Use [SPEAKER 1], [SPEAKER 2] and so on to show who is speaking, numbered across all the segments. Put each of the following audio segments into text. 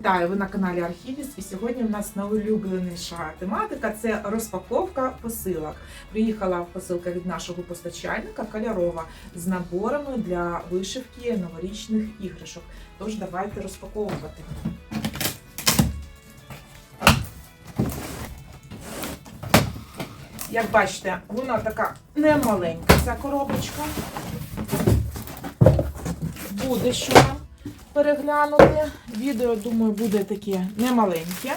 [SPEAKER 1] Вітаю, ви на каналі Архівіс, і сьогодні у нас найулюбленіша тематика це розпаковка посилок. Приїхала посилка від нашого постачальника кольорова з наборами для вишивки новорічних іграшок. Тож давайте розпаковувати. Як бачите, вона така немаленька, ця коробочка. Буде що нам переглянути. Відео, думаю, буде таке немаленьке.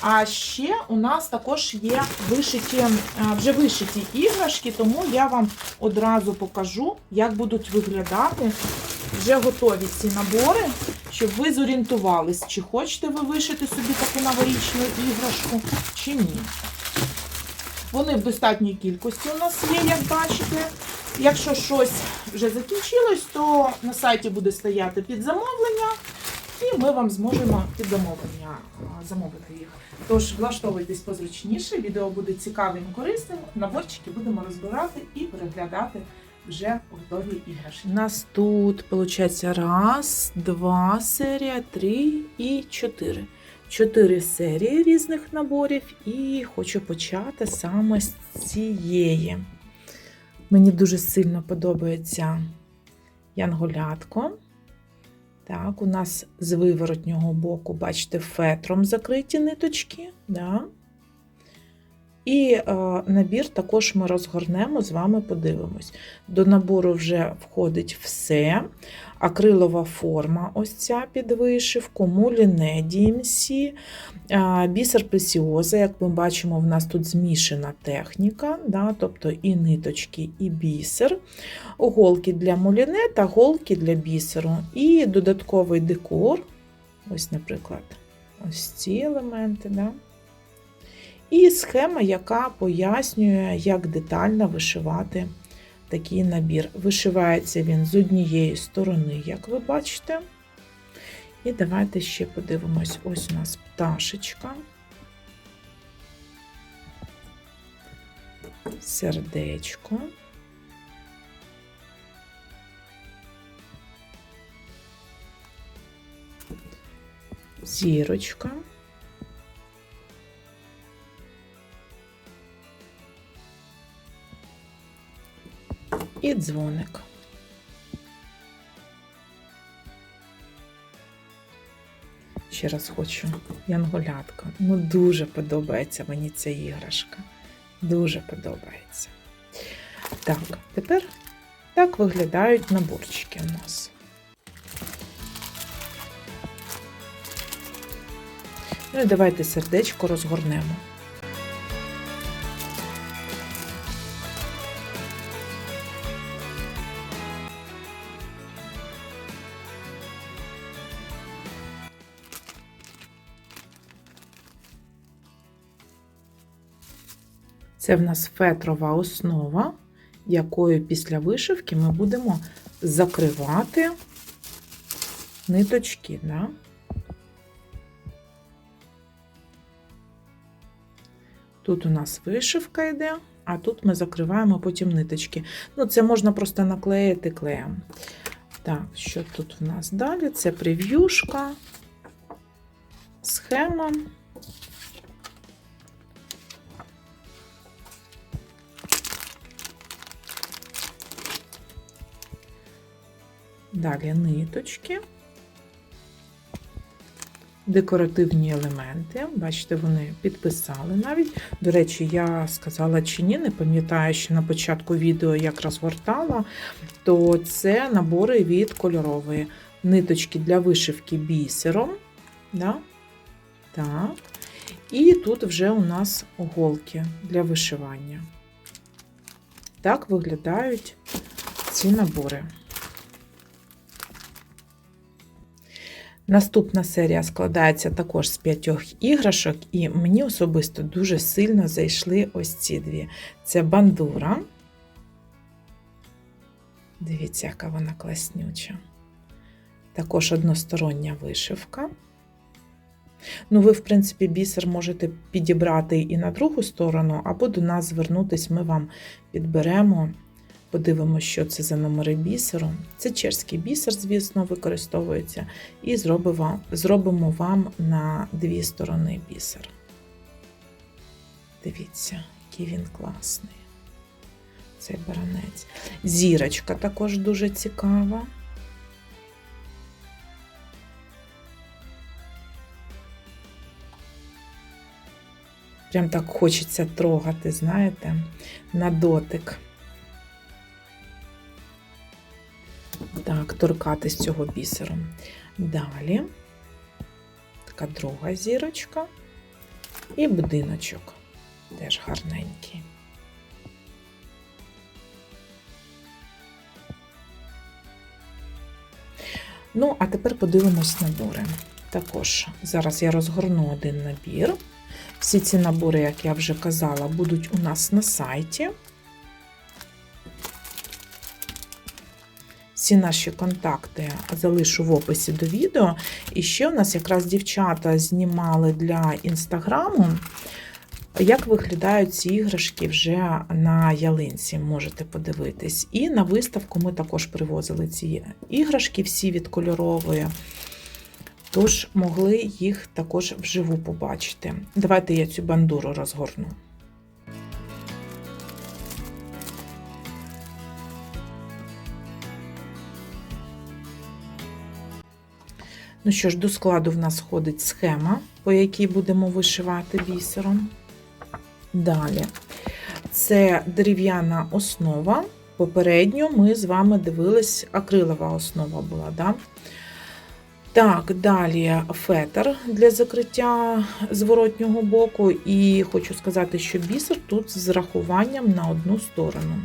[SPEAKER 1] А ще у нас також є вишиті, е, вже вишиті іграшки, тому я вам одразу покажу, як будуть виглядати вже готові ці набори, щоб ви зорієнтувались, чи хочете ви вишити собі таку новорічну іграшку, чи ні. Вони в достатній кількості у нас є, як бачите. Якщо щось вже закінчилось, то на сайті буде стояти під замовлення, і ми вам зможемо під замовлення замовити їх. Тож влаштовуйтесь позручніше, відео буде цікавим і корисним. Наборчики будемо розбирати і переглядати вже готові іграшки. У нас тут виходить раз, два серія, три і чотири. Чотири серії різних наборів, і хочу почати саме з цієї. Мені дуже сильно подобається янголятко. Так, у нас з виворотнього боку, бачите, фетром закриті ниточки. Да? І е, набір також ми розгорнемо, з вами подивимось. До набору вже входить все. Акрилова форма, ось ця під вишивку, муліне DMC, е, бісер пресіоза. Як ми бачимо, в нас тут змішана техніка, да, тобто і ниточки, і бісер, голки для муліне та голки для бісеру, і додатковий декор. Ось, наприклад, ось ці елементи. Да. І схема, яка пояснює, як детально вишивати такий набір. Вишивається він з однієї сторони, як ви бачите. І давайте ще подивимось: ось у нас пташечка, сердечко. Зірочка. І дзвоник. Ще раз хочу янголятка. Ну, дуже подобається мені ця іграшка. Дуже подобається. Так, тепер так виглядають наборчики у нас. Ну і давайте сердечко розгорнемо. Це в нас фетрова основа, якою після вишивки ми будемо закривати ниточки. Да? Тут у нас вишивка йде, а тут ми закриваємо потім ниточки. Ну, це можна просто наклеїти клеєм. Так, що тут у нас далі? Це прев'юшка, схема. Далі ниточки, декоративні елементи. Бачите, вони підписали навіть. До речі, я сказала чи ні, не пам'ятаю, що на початку відео як розгортала, то це набори від кольорової ниточки для вишивки бісером. Да? Так. І тут вже у нас голки для вишивання. Так виглядають ці набори. Наступна серія складається також з п'ятьох іграшок, і мені особисто дуже сильно зайшли ось ці дві. Це бандура. Дивіться, яка вона класнюча. Також одностороння вишивка. Ну, ви, в принципі, бісер можете підібрати і на другу сторону, або до нас звернутись, ми вам підберемо Подивимося, що це за номери бісеру. Це чешський бісер, звісно, використовується. І зробимо, вам на дві сторони бісер. Дивіться, який він класний. Цей баранець. Зірочка також дуже цікава. Прям так хочеться трогати, знаєте, на дотик. Так, торкатись цього бісеру. Далі така друга зірочка і будиночок. Теж гарненький. Ну, а тепер подивимось набори. Також зараз я розгорну один набір. Всі ці набори, як я вже казала, будуть у нас на сайті. Всі наші контакти залишу в описі до відео. І ще у нас якраз дівчата знімали для інстаграму, як виглядають ці іграшки вже на ялинці, можете подивитись. І на виставку ми також привозили ці іграшки, всі від кольорової. Тож могли їх також вживу побачити. Давайте я цю бандуру розгорну. Ну що ж, до складу в нас входить схема, по якій будемо вишивати бісером. Далі, це дерев'яна основа. Попередньо ми з вами дивились, акрилова основа була, да? Так, далі фетр для закриття зворотнього боку. І хочу сказати, що бісер тут з рахуванням на одну сторону,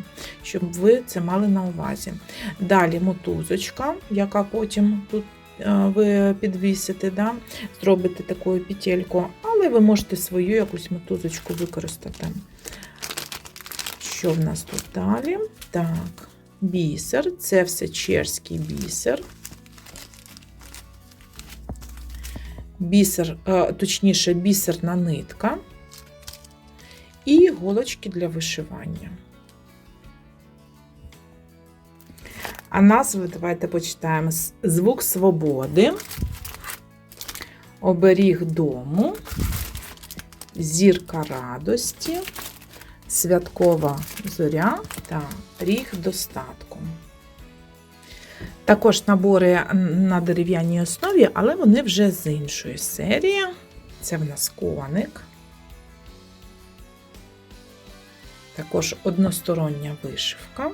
[SPEAKER 1] щоб ви це мали на увазі. Далі мотузочка, яка потім тут ви підвісите, да? зробите таку петельку, але ви можете свою якусь мотузочку використати. Що в нас тут далі? Так, бісер, це все чешський бісер. Бісер, точніше, бісерна нитка і голочки для вишивання. А назви давайте почитаємо: Звук свободи, оберіг дому, зірка радості, святкова зоря та ріг достатку. Також набори на дерев'яній основі, але вони вже з іншої серії. Це в нас коник. Також одностороння вишивка.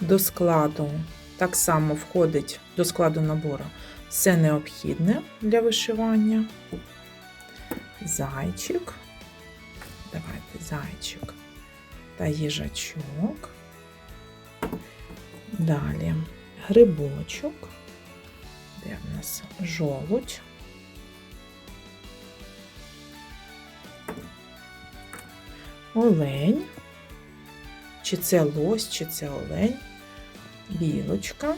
[SPEAKER 1] До складу так само входить до складу набору все необхідне для вишивання. Зайчик. Давайте зайчик та їжачок. Далі грибочок, де в нас жолудь. Олень. Чи це лось, чи це олень, білочка,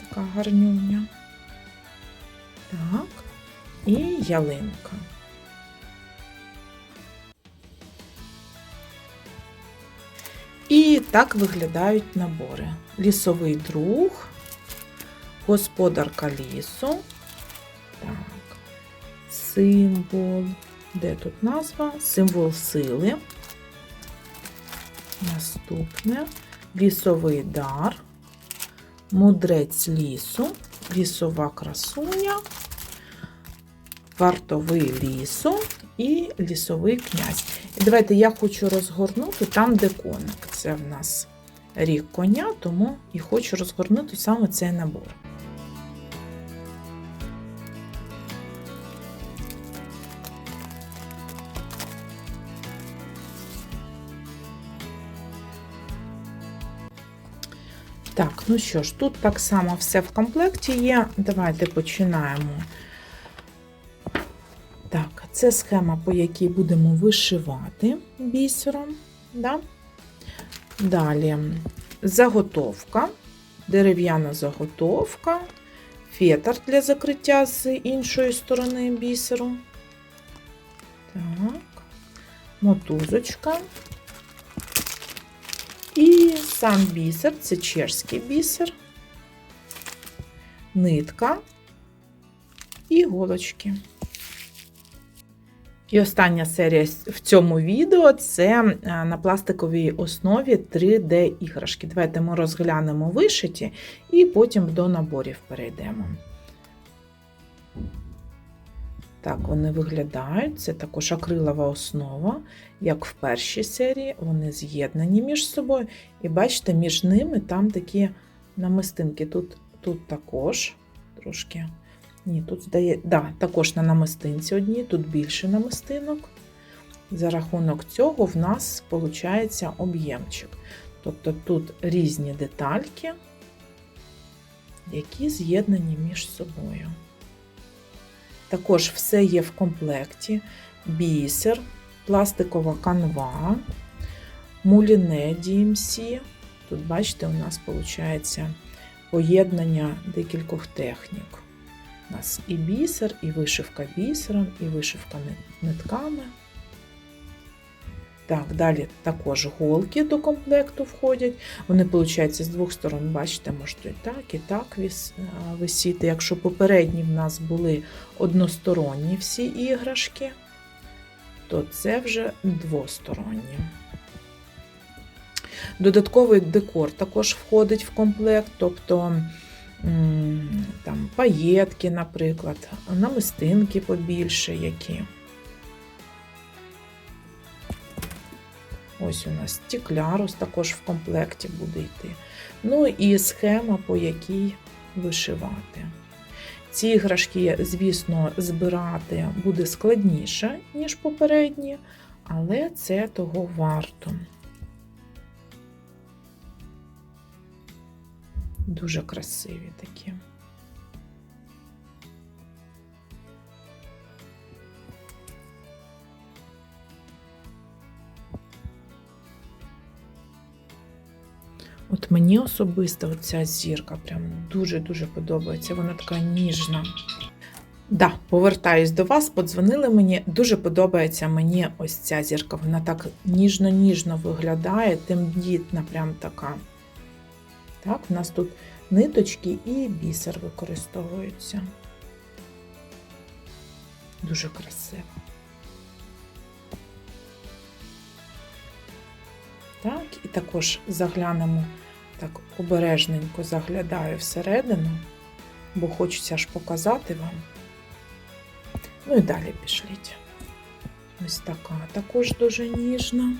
[SPEAKER 1] така гарнюня. Так, і ялинка. І так виглядають набори. Лісовий друг, господарка лісу. Так, символ. Де тут назва? Символ сили. Наступне лісовий дар, мудрець лісу, лісова красуня, вартовий лісу і лісовий князь. І давайте я хочу розгорнути там, де коник. Це в нас рік коня, тому і хочу розгорнути саме цей набор. Так, ну що ж, тут так само все в комплекті є. Давайте починаємо. Так, це схема, по якій будемо вишивати бісером. Да? Далі заготовка, дерев'яна заготовка, фетр для закриття з іншої сторони бісеру. Так, мотузочка. Сам бісер, це чешський бісер, нитка і голочки. І остання серія в цьому відео це е, на пластиковій основі 3D-іграшки. Давайте ми розглянемо вишиті і потім до наборів перейдемо. Так, вони виглядають. Це також акрилова основа, як в першій серії. Вони з'єднані між собою. І бачите, між ними там такі намистинки. Тут, тут також трошки. Ні, тут здає, да, також на намистинці одні, тут більше намистинок. За рахунок цього в нас виходить об'ємчик. Тобто тут різні детальки, які з'єднані між собою. Також все є в комплекті: бісер, пластикова канва, муліне DMC. Тут, бачите, у нас виходить поєднання декількох технік. У нас і бісер, і вишивка бісером, і вишивка нитками. Так, далі також голки до комплекту входять. Вони, виходить, з двох сторон, бачите, можуть і так, і так висіти. Якщо попередні в нас були односторонні всі іграшки, то це вже двосторонні. Додатковий декор також входить в комплект, тобто там паєтки, наприклад, намистинки побільше які. Ось у нас стеклярус також в комплекті буде йти. Ну і схема, по якій вишивати. Ці іграшки, звісно, збирати буде складніше, ніж попередні, але це того варто. Дуже красиві такі. Мені особисто ця зірка прям дуже-дуже подобається. Вона така ніжна. Да, повертаюсь до вас, подзвонили мені. Дуже подобається мені ось ця зірка. Вона так ніжно-ніжно виглядає, тендітна, прям така. Так, у нас тут ниточки і бісер використовуються. Дуже красиво. Так, і також заглянемо так обережненько заглядаю всередину, бо хочеться аж показати вам. Ну і далі пішліть. Ось така також дуже ніжна.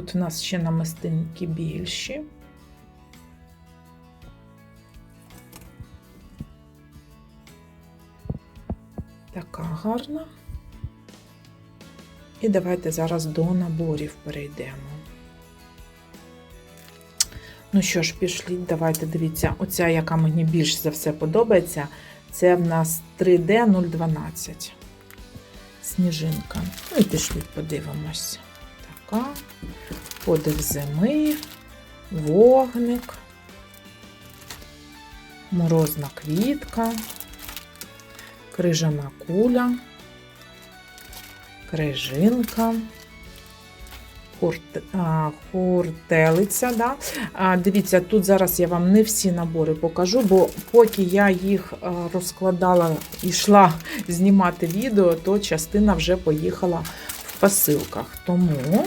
[SPEAKER 1] Тут у нас ще намистинки більші. Така гарна. І давайте зараз до наборів перейдемо. Ну що ж, пішліть, давайте дивіться, оця, яка мені більш за все подобається, це в нас 3D 012. Сніжинка. Ну і пішліть, подивимось. Така, подих зими, вогник, морозна квітка, крижана куля, крижинка, хуртелиця. Да? А, Дивіться, тут зараз я вам не всі набори покажу, бо поки я їх розкладала і йшла знімати відео, то частина вже поїхала посилках. Тому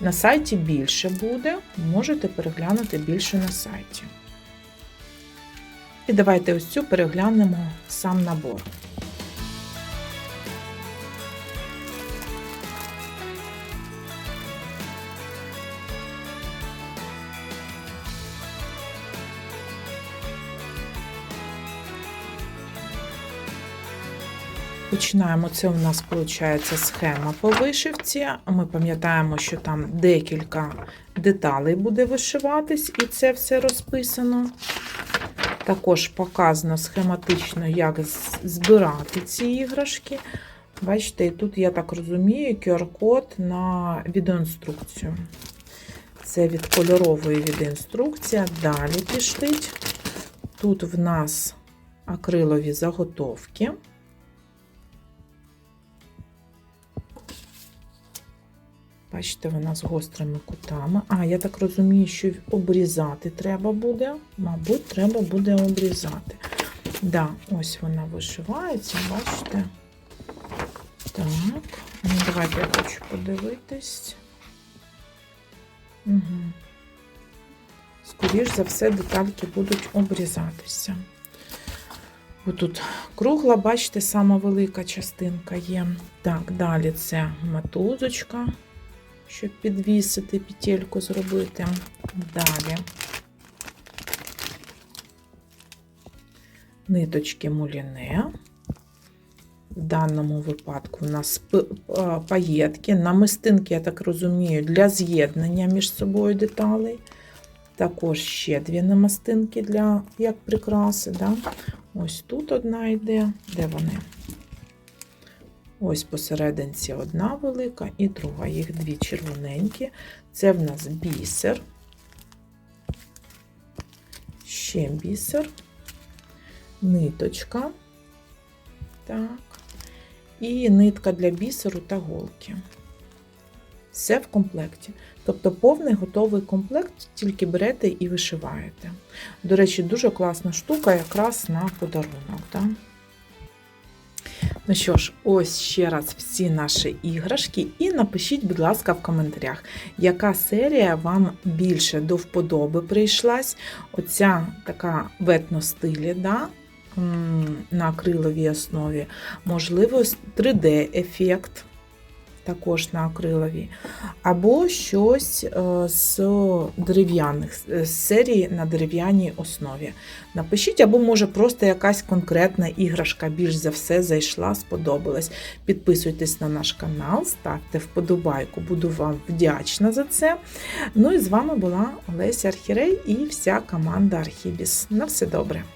[SPEAKER 1] на сайті більше буде, можете переглянути більше на сайті. І давайте ось цю переглянемо сам набор. Починаємо. Це у нас виходить схема по вишивці. Ми пам'ятаємо, що там декілька деталей буде вишиватись, і це все розписано. Також показано схематично, як збирати ці іграшки. Бачите, і тут, я так розумію, QR-код на відеоінструкцію. Це від кольорової відеоінструкція. Далі пішлить. Тут в нас акрилові заготовки. Бачите, вона з гострими кутами. А, я так розумію, що обрізати треба буде. Мабуть, треба буде обрізати. Да, ось вона вишивається, бачите? Так, ну давайте я хочу подивитись. Угу. Скоріш за все, детальки будуть обрізатися. Отут кругла, бачите, сама велика частинка є. Так, далі це матузочка, щоб підвісити, петельку зробити. Далі. Ниточки муліне. В даному випадку у нас паєтки, намистинки, я так розумію, для з'єднання між собою деталей. Також ще дві намистинки для як прикраси. Да? Ось тут одна йде. Де вони? Ось посерединці одна велика і друга. Їх дві червоненькі. Це в нас бісер. Ще бісер. Ниточка. Так. І нитка для бісеру та голки. Все в комплекті. Тобто повний готовий комплект, тільки берете і вишиваєте. До речі, дуже класна штука якраз на подарунок. Да? Ну що ж, ось ще раз всі наші іграшки. І напишіть, будь ласка, в коментарях, яка серія вам більше до вподоби прийшлась. Оця така в етностилі, да? на акриловій основі. Можливо, 3D-ефект також на акриловій. Або щось е, з дерев'яних з серії на дерев'яній основі. Напишіть, або може просто якась конкретна іграшка більш за все зайшла, сподобалась. Підписуйтесь на наш канал, ставте вподобайку, буду вам вдячна за це. Ну і з вами була Олеся Архірей і вся команда Архібіс. На все добре!